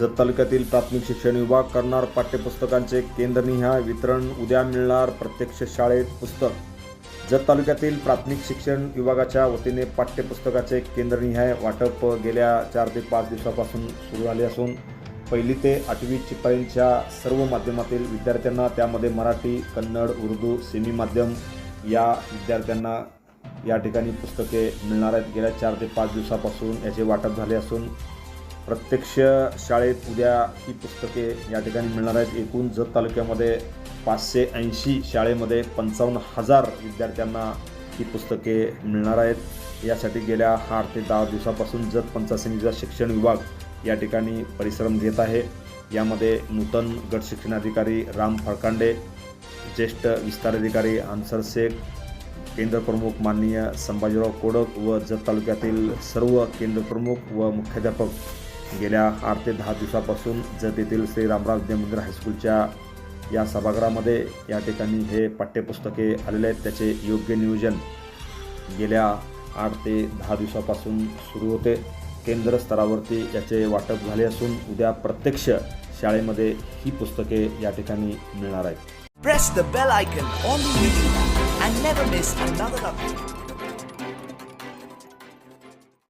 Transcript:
जत तालुक्यातील प्राथमिक शिक्षण विभाग करणार पाठ्यपुस्तकांचे केंद्रनिहाय वितरण उद्या मिळणार प्रत्यक्ष शाळेत पुस्तक. जत तालुक्यातील प्राथमिक शिक्षण विभागाच्या वतीने पाठ्यपुस्तकाचे केंद्रनिहाय वाटप गेल्या चार ते पाच दिवसापासून सुरू झाले असून पहिली ते आठवी चिपाईंच्या सर्व माध्यमातील विद्यार्थ्यांना त्यामध्ये मराठी कन्नड उर्दू सेमी माध्यम या विद्यार्थ्यांना या ठिकाणी पुस्तके मिळणार आहेत. गेल्या चार ते पाच दिवसापासून याचे वाटप झाले असून प्रत्यक्ष शाळेत उद्या ही पुस्तके या ठिकाणी मिळणार आहेत. एकूण जत तालुक्यामध्ये पाचशे ऐंशी शाळेमध्ये पंचावन्न हजार विद्यार्थ्यांना ही पुस्तके मिळणार आहेत. यासाठी गेल्या आठ ते दहा दिवसापासून जत पंचायत शिक्षण विभाग या ठिकाणी परिश्रम घेत आहे. यामध्ये नूतन गट शिक्षणाधिकारी राम फळकांडे ज्येष्ठ विस्तार अधिकारी अन्सर शेख केंद्रप्रमुख माननीय संभाजीराव कोडक व जत तालुक्यातील सर्व केंद्रप्रमुख व मुख्याध्यापक गेल्या आठ ते दहा दिवसापासून जत येथील श्री रामराव विद्या हायस्कूलच्या या सभागृहामध्ये या ठिकाणी हे पाठ्यपुस्तके आलेले आहेत. त्याचे योग्य नियोजन गेल्या आठ ते दहा दिवसापासून सुरू होते. केंद्र स्तरावरती याचे वाटप झाले असून उद्या प्रत्यक्ष शाळेमध्ये ही पुस्तके या ठिकाणी मिळणार आहेत.